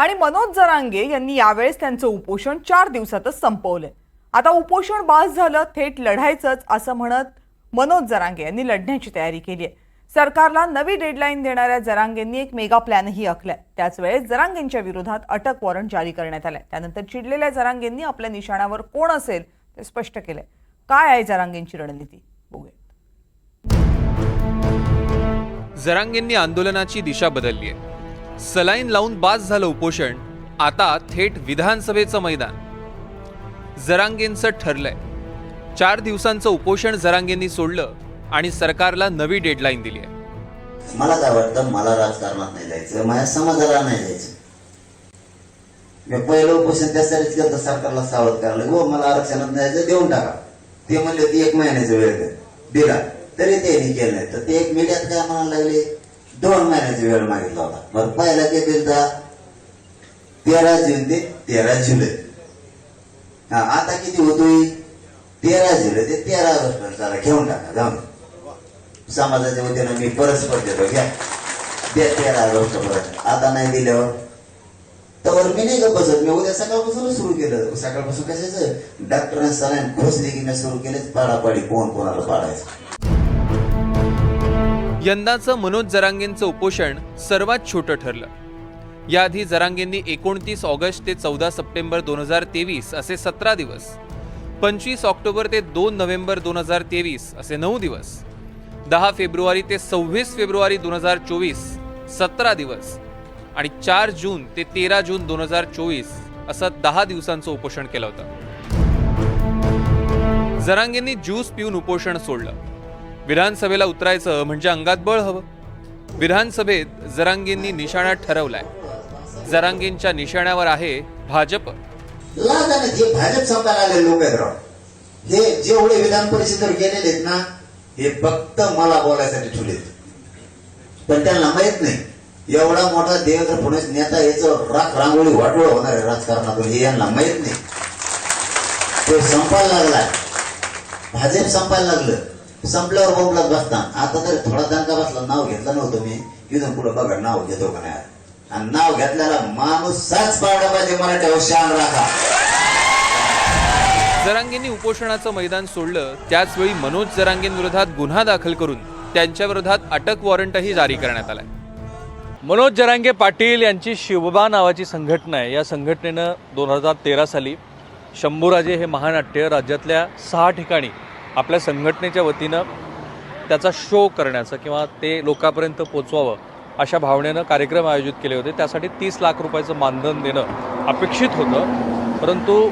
आणि मनोज जरांगे यांनी यावेळेस त्यांचं उपोषण चार दिवसातच संपवलंय. आता उपोषण बास झालं थेट लढायचंच असं म्हणत मनोज जरांगे यांनी लढण्याची तयारी केली आहे. सरकारला नवी डेडलाईन देणाऱ्या जरांगेंनी एक मेगा प्लॅनही आखलाय. त्याच वेळेस जरांगेंच्या विरोधात अटक वॉरंट जारी करण्यात आलंय. त्यानंतर चिडलेल्या जरांगेंनी आपल्या निशाणावर कोण असेल ते स्पष्ट केलंय. काय आहे जरांगेंची रणनीती? बघूया. जरांगेंनी आंदोलनाची दिशा बदलली आहे. सलाईन लावून बाद झालं उपोषण आता थेट विधानसभेचं मैदान. जरांगेंचं ठरलंय. चार दिवसांचं उपोषण जरांगेंनी सोडलं आणि सरकारला नवी डेडलाईन दिली आहे. मला काय वाटतं मला राजकारणात नाही जायचं माझ्या समाजाला नाही जायचं. पहिलं उपोषण त्यासाठीच केलं सरकारला सावध करायला हो मला आरक्षणात नाही जायचं देऊन टाका. ते म्हणले ती एक महिन्याचा वेळ दिला. तरी ते केलं तर ते एक मीडियात काय म्हणायला लागले? दोन महिन्याचा वेळ मागितला होता. बरं पहिला ते दिलता तेरा जून ते तेरा जुलै. हा आता किती होतोय? तेरा जुलै ते तेरा ऑगस्ट चला घेऊन टाका जाऊन समाजाच्या वतीनं मी परस्पर देतो घ्या. ते तेरा ऑगस्ट परत आता नाही दिल्यावर हो. तर मी नाही का बसत. मी उद्या सकाळपासून सुरू केलं. सकाळपासून कशाचं? डॉक्टरांनी सलाईन खोसली की मी सुरू केलेच? पाडापाडी कोण कोणाला पाडायचं? यंदाचं मनोज जरांगेंचं उपोषण सर्वात छोटं ठरलं. याआधी जरांगेंनी एकोणतीस ऑगस्ट ते चौदा सप्टेंबर दोन हजार तेवीस असे सतरा दिवस पंचवीस ऑक्टोबर ते दोन नोव्हेंबर दोन हजार तेवीस असे नऊ दिवस दहा फेब्रुवारी ते सव्वीस फेब्रुवारी दोन हजार चोवीस सतरा दिवस आणि चार जून ते तेरा जून दोन हजार चोवीस असं दहा दिवसांचं उपोषण केलं होतं. जरांगेंनी ज्यूस पिऊन उपोषण सोडलं. विधानसभेला उतरायचं म्हणजे अंगात बळ हवं. विधानसभेत जरांगींनी निशाणा ठरवलाय. जरांगींच्या निशाण्यावर आहे भाजप. जे भाजप संपायला आलेले लोक आहेत राव हे जेवढे विधान परिषदेवर गेलेले आहेत ना हे फक्त मला बोलायसाठी ठेवलेत पण त्यांना माहीत नाही एवढा मोठा देवेंद्र फडणवीस नेता याचं राख रांगोळी वाटोळ होणार आहे राजकारणातून हे यांना माहीत नाही. ते संपायला लागला भाजप संपायला लागलं. संपल्यावर बोंबलात बसता. आता तरी थोडा दणका बसला नाव घेतलं नव्हतं मी. इथून पुढे बघा नाव घेतो का नाही. आणि नाव घेतल्याला माणूस साच पाडला पाहिजे मराठ्यावर शान राखा. जरांगेंनी उपोषणाचं मैदान सोडलं त्याच वेळी मनोज जरांगेंविरोधात गुन्हा दाखल करून त्यांच्या विरोधात अटक वॉरंटही जारी करण्यात आलाय. मनोज जरांगे पाटील यांची शिवबा नावाची संघटना आहे. या संघटनेनं दोन हजार तेरा साली शंभूराजे हे महानाट्य राज्यातल्या सहा ठिकाणी आपल्या संघटनेच्या वतीनं त्याचा शो करण्याचं किंवा ते लोकांपर्यंत पोचवावं अशा भावनेनं कार्यक्रम आयोजित केले होते. त्यासाठी तीस लाख रुपयाचं मानधन देणं अपेक्षित होतं. परंतु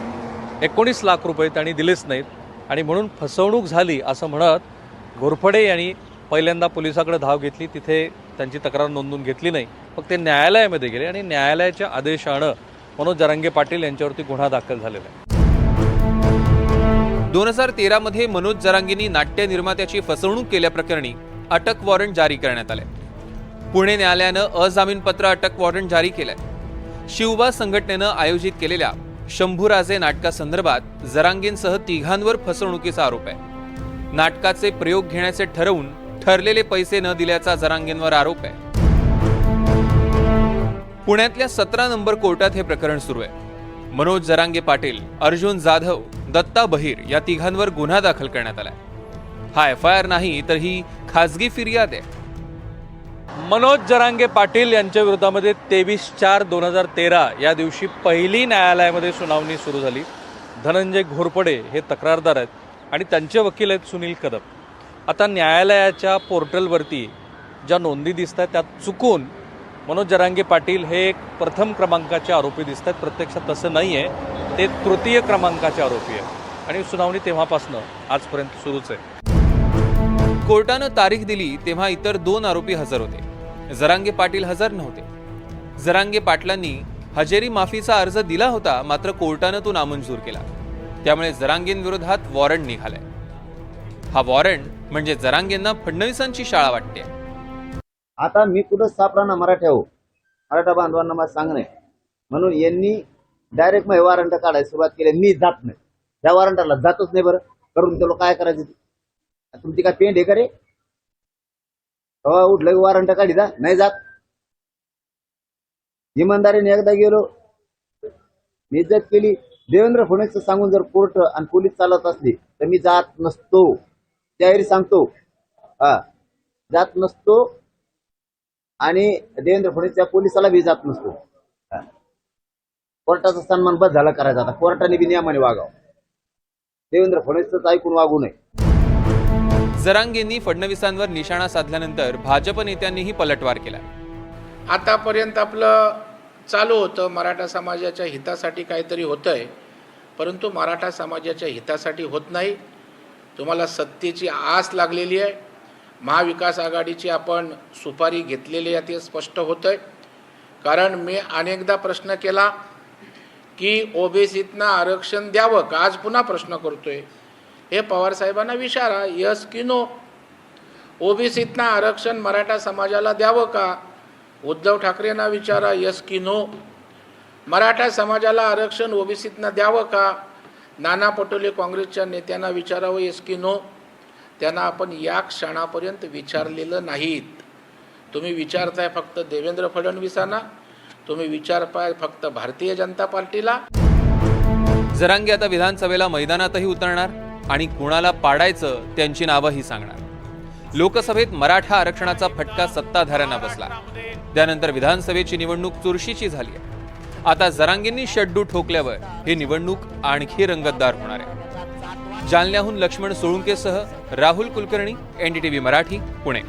एकोणीस लाख रुपये त्यांनी दिलेच नाहीत. आणि म्हणून फसवणूक झाली असं म्हणत घोरफडे यांनी पहिल्यांदा पोलिसाकडे धाव घेतली. तिथे त्यांची तक्रार नोंदवून घेतली नाही. मग ते न्यायालयामध्ये गेले आणि न्यायालयाच्या आदेशानं मनोज जरांगे पाटील यांच्यावरती गुन्हा दाखल झालेला आहे. दोन हजार तेरामध्ये मनोज जरांगींनी नाट्य निर्मात्याची फसवणूक केल्याप्रकरणी अटक वॉरंट जारी करण्यात आले. पुणे न्यायालयानं अजामीनपत्र अटक वॉरंट जारी केलंय. शिवबा संघटनेनं आयोजित केलेल्या शंभूराजे नाटकासंदर्भात जरांगींसह तिघांवर फसवणुकीचा आरोप आहे. नाटकाचे प्रयोग घेण्याचे ठरवून ठरलेले पैसे न दिल्याचा जरांगेंवर आरोप आहे. पुण्यातल्या सतरा नंबर कोर्टात हे प्रकरण सुरू आहे. मनोज जरांगे पाटील अर्जुन जाधव दत्ता बहिर या तिघांवर गुन्हा दाखल करण्यात आलाय. हा एफ आय आर नाही तर ही खासगी फिर्याद आहे. मनोज जरांगे पाटील यांच्या विरोधामध्ये तेवीस चार दोन हजार तेरा या दिवशी पहिली न्यायालयामध्ये सुनावणी सुरू झाली. धनंजय घोरपडे हे तक्रारदार आहेत आणि त्यांचे वकील आहेत सुनील कदम. आता न्यायालयाच्या पोर्टलवरती ज्या नोंदी दिसत आहेत त्यात चुकून मनोज जरांगे पाटील हे एक प्रथम क्रमांकाचे आरोपी दिसत आहेत प्रत्यक्षात तसं नाही आहे ते तृतीय क्रमांकाचे आरोपी आहेत. आणि सुनावणी तेव्हापासनं आजपर्यंत सुरूच आहे. कोर्टानं तारीख दिली तेव्हा इतर दोन आरोपी हजर होते. जरांगे पाटील हजर नव्हते. जरांगे पाटलांनी हजेरी माफीचा अर्ज दिला होता मात्र कोर्टानं तो नामंजूर केला. त्यामुळे जरांगेंविरोधात वॉरंट निघालाय. हा वॉरंट म्हणजे जरांगेंना फडणवीसांची शाळा वाटते. आता मी कुठं सापडा मराठा हो? मराठा बांधवांना मला सांगणे. म्हणून यांनी डायरेक्ट मग वॉरंट काढायला सुरुवात केली मी जात नाही. त्या वॉरंटाला जातच नाही बरं. करून त्याला काय करायचं तुमची काय पेंट आहे का रे? हो उठलं वॉरंट काढी जा. नाही जात. इमानदारीने एकदा गेलो. मी इज्जत केली. देवेंद्र फडणवीस सांगून जर कोर्ट आणि पोलीस चालत असली तर मी जात नसतो. त्यावेळी सांगतो. हा. जात नसतो. आणि देवेंद्र फडणवीसच्या पोलिसाला बी जात नसतो. कोर्टाचा सन्मान बस झाला करायचा आता. कोर्टाने बी नियमाने वागावं. देवेंद्र फडणवीसच ऐकून वागू नये. जरांगेंनी फडणवीसांवर निशाणा साधल्यानंतर भाजप नेत्यांनीही पलटवार केला. आतापर्यंत आपलं चालू होतं. मराठा समाजाच्या हितासाठी काहीतरी होतं आहे परंतु मराठा समाजाच्या हितासाठी होत नाही. तुम्हाला सत्तेची आस लागलेली आहे. महाविकास आघाडीची आपण सुपारी घेतलेली आहे ते स्पष्ट होतं आहे कारण मी अनेकदा प्रश्न केला की ओबीसीतनं आरक्षण द्यावं का? आज पुन्हा प्रश्न करतोय. हे पवारसाहेबांना विचारा यस की नो? ओबीसीतनं आरक्षण मराठा समाजाला द्यावं का? उद्धव ठाकरेंना विचारा यस की नो? मराठा समाजाला आरक्षण ओबीसीतनं द्यावं का? नाना पटोले काँग्रेसच्या नेत्यांना विचारावं यस की नो? त्यांना आपण या क्षणापर्यंत विचारलेलं नाहीत. तुम्ही विचारताय फक्त देवेंद्र फडणवीसांना? तुम्ही विचारताय फक्त भारतीय जनता पार्टीला. जरांगे आता विधानसभेला मैदानातही उतरणार आणि कुणाला पाडायचं त्यांची नावंही सांगणार. लोकसभेत मराठा आरक्षणाचा फटका सत्ताधाऱ्यांना बसला. त्यानंतर विधानसभेची निवडणूक चुरशीची झाली आहे. आता जरांगेंनी शड्डू ठोकल्यावर ही निवडणूक आणखी रंगतदार होणार आहे. जालन्याहून लक्ष्मण सोळुंकेसह राहुल कुलकर्णी एनडीटीव्ही मराठी पुणे.